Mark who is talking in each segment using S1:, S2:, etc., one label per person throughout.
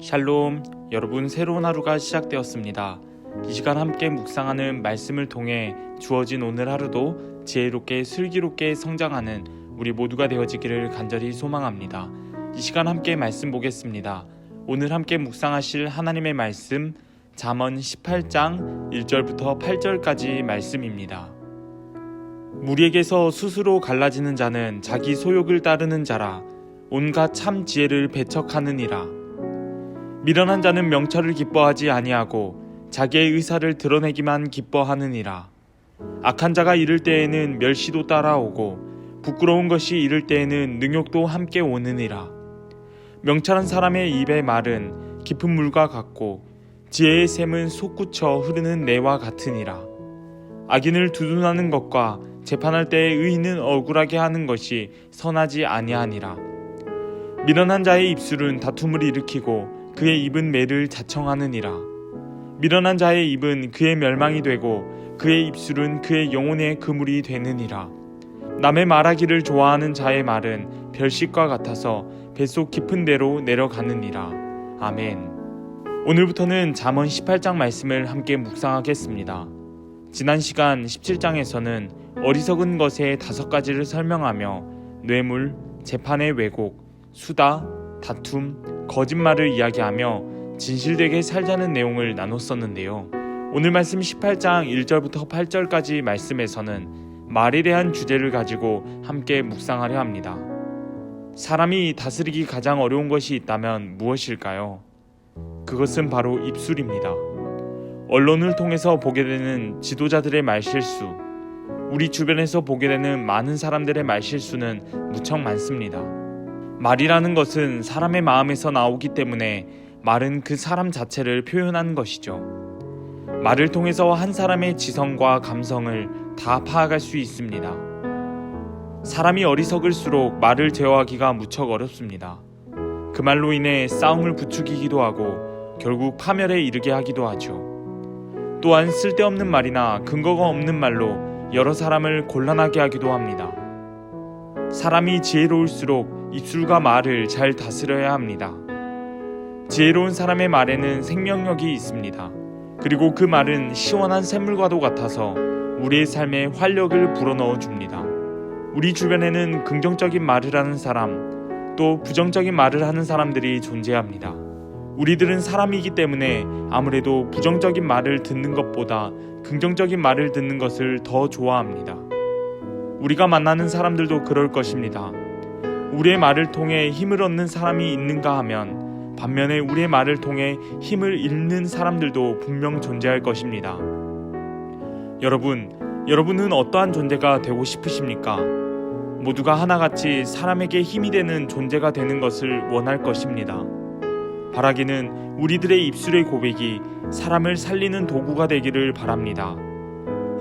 S1: 샬롬, 여러분 새로운 하루가 시작되었습니다. 이 시간 함께 묵상하는 말씀을 통해 주어진 오늘 하루도 지혜롭게 슬기롭게 성장하는 우리 모두가 되어지기를 간절히 소망합니다. 이 시간 함께 말씀 보겠습니다. 오늘 함께 묵상하실 하나님의 말씀 잠언 18장 1절부터 8절까지 말씀입니다. 무리에게서 스스로 갈라지는 자는 자기 소욕을 따르는 자라 온갖 참 지혜를 배척하느니라. 미련한 자는 명철을 기뻐하지 아니하고 자기의 의사를 드러내기만 기뻐하느니라. 악한 자가 이를 때에는 멸시도 따라오고 부끄러운 것이 이를 때에는 능욕도 함께 오느니라. 명철한 사람의 입의 말은 깊은 물과 같고 지혜의 샘은 솟구쳐 흐르는 내와 같으니라. 악인을 두둔하는 것과 재판할 때의 의인은 억울하게 하는 것이 선하지 아니하니라. 미련한 자의 입술은 다툼을 일으키고 그의 입은 매를 자청하느니라. 미련한 자의 입은 그의 멸망이 되고 그의 입술은 그의 영혼의 그물이 되느니라. 남의 말하기를 좋아하는 자의 말은 별식과 같아서 뱃속 깊은 데로 내려가느니라. 아멘. 오늘부터는 잠언 18장 말씀을 함께 묵상하겠습니다. 지난 시간 17장에서는 어리석은 것의 다섯 가지를 설명하며 뇌물, 재판의 왜곡, 수다, 다툼, 거짓말을 이야기하며 진실되게 살자는 내용을 나눴었는데요. 오늘 말씀 18장 1절부터 8절까지 말씀에서는 말에 대한 주제를 가지고 함께 묵상하려 합니다. 사람이 다스리기 가장 어려운 것이 있다면 무엇일까요? 그것은 바로 입술입니다. 언론을 통해서 보게 되는 지도자들의 말실수, 우리 주변에서 보게 되는 많은 사람들의 말실수는 무척 많습니다. 말이라는 것은 사람의 마음에서 나오기 때문에 말은 그 사람 자체를 표현하는 것이죠. 말을 통해서 한 사람의 지성과 감성을 다 파악할 수 있습니다. 사람이 어리석을수록 말을 제어하기가 무척 어렵습니다. 그 말로 인해 싸움을 부추기기도 하고 결국 파멸에 이르게 하기도 하죠. 또한 쓸데없는 말이나 근거가 없는 말로 여러 사람을 곤란하게 하기도 합니다. 사람이 지혜로울수록 입술과 말을 잘 다스려야 합니다. 지혜로운 사람의 말에는 생명력이 있습니다. 그리고 그 말은 시원한 샘물과도 같아서 우리의 삶에 활력을 불어넣어 줍니다. 우리 주변에는 긍정적인 말을 하는 사람, 또 부정적인 말을 하는 사람들이 존재합니다. 우리들은 사람이기 때문에 아무래도 부정적인 말을 듣는 것보다 긍정적인 말을 듣는 것을 더 좋아합니다. 우리가 만나는 사람들도 그럴 것입니다. 우리의 말을 통해 힘을 얻는 사람이 있는가 하면 반면에 우리의 말을 통해 힘을 잃는 사람들도 분명 존재할 것입니다. 여러분, 여러분은 어떠한 존재가 되고 싶으십니까? 모두가 하나같이 사람에게 힘이 되는 존재가 되는 것을 원할 것입니다. 바라기는 우리들의 입술의 고백이 사람을 살리는 도구가 되기를 바랍니다.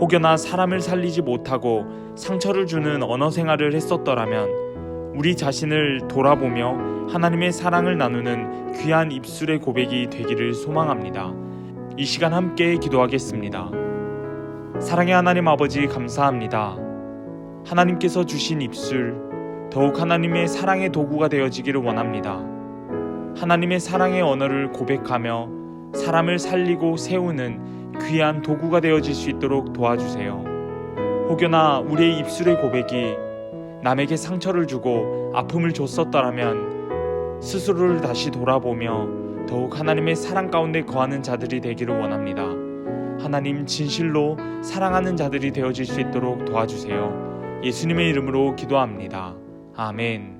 S1: 혹여나 사람을 살리지 못하고 상처를 주는 언어 생활을 했었더라면 우리 자신을 돌아보며 하나님의 사랑을 나누는 귀한 입술의 고백이 되기를 소망합니다. 이 시간 함께 기도하겠습니다. 사랑의 하나님 아버지 감사합니다. 하나님께서 주신 입술 더욱 하나님의 사랑의 도구가 되어지기를 원합니다. 하나님의 사랑의 언어를 고백하며 사람을 살리고 세우는 귀한 도구가 되어질 수 있도록 도와주세요. 혹여나 우리의 입술의 고백이 남에게 상처를 주고 아픔을 줬었더라면 스스로를 다시 돌아보며 더욱 하나님의 사랑 가운데 거하는 자들이 되기를 원합니다. 하나님 진실로 사랑하는 자들이 되어질 수 있도록 도와주세요. 예수님의 이름으로 기도합니다. 아멘.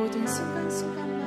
S2: 모든 순간순간